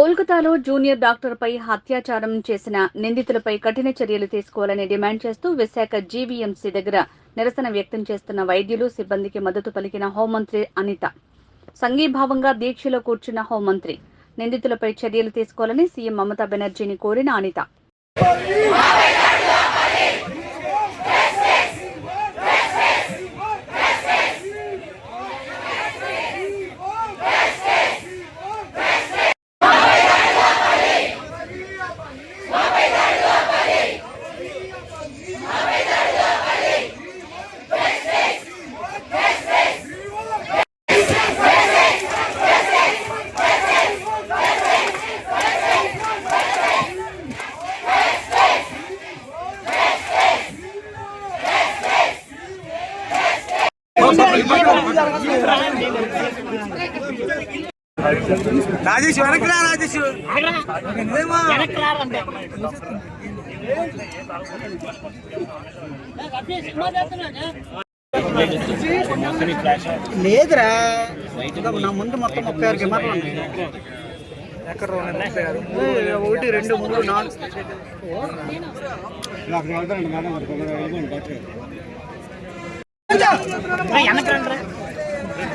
కోల్కతాలో జూనియర్ డాక్టర్పై అత్యాచారం చేసిన నిందితులపై కఠిన చర్యలు తీసుకోవాలని డిమాండ్ చేస్తూ విశాఖ జీవీఎంసీ దగ్గర నిరసన వ్యక్తం చేస్తున్న వైద్యులు సిబ్బందికి మద్దతు పలికిన హోంమంత్రి అనిత. సంఘీభావంగా దీక్షలో కూర్చున్న హోంమంత్రి. నిందితులపై చర్యలు తీసుకోవాలని సీఎం మమతా బెనర్జీని కోరిన అనిత. Gracias. రాజేష్ వెనక్కి రా రాజేష్? లేదురా. నా ముందు మొత్తం ముప్పై ఆరు కెమెరాలు ఉన్నాయి. ఎక్కడ ఒకటి రెండు మూడు నాలుగు.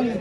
ఉన్నారు.